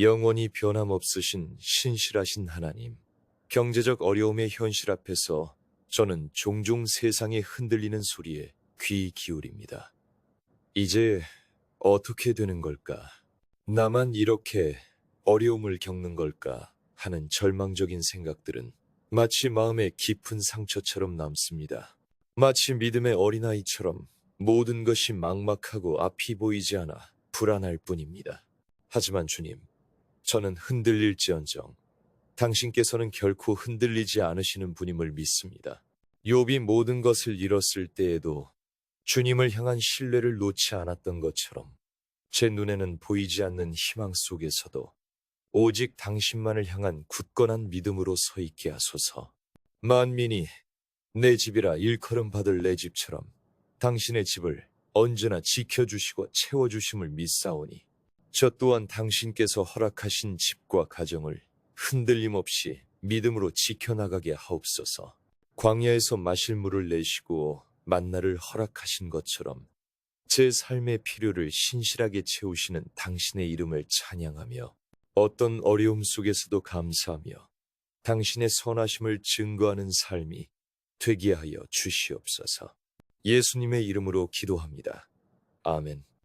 영원히 변함없으신 신실하신 하나님, 경제적 어려움의 현실 앞에서 저는 종종 세상에 흔들리는 소리에 귀 기울입니다. 이제 어떻게 되는 걸까? 나만 이렇게 어려움을 겪는 걸까? 하는 절망적인 생각들은 마치 마음의 깊은 상처처럼 남습니다. 마치 믿음의 어린아이처럼 모든 것이 막막하고 앞이 보이지 않아 불안할 뿐입니다. 하지만 주님, 저는 흔들릴지언정 당신께서는 결코 흔들리지 않으시는 분임을 믿습니다. 욥이 모든 것을 잃었을 때에도 주님을 향한 신뢰를 놓지 않았던 것처럼 제 눈에는 보이지 않는 희망 속에서도 오직 당신만을 향한 굳건한 믿음으로 서 있게 하소서. 만민이 내 집이라 일컬음 받을 내 집처럼 당신의 집을 언제나 지켜주시고 채워주심을 믿사오니 저 또한 당신께서 허락하신 집과 가정을 흔들림 없이 믿음으로 지켜나가게 하옵소서. 광야에서 마실 물을 내시고 만나를 허락하신 것처럼 제 삶의 필요를 신실하게 채우시는 당신의 이름을 찬양하며 어떤 어려움 속에서도 감사하며 당신의 선하심을 증거하는 삶이 되게 하여 주시옵소서. 예수님의 이름으로 기도합니다. 아멘.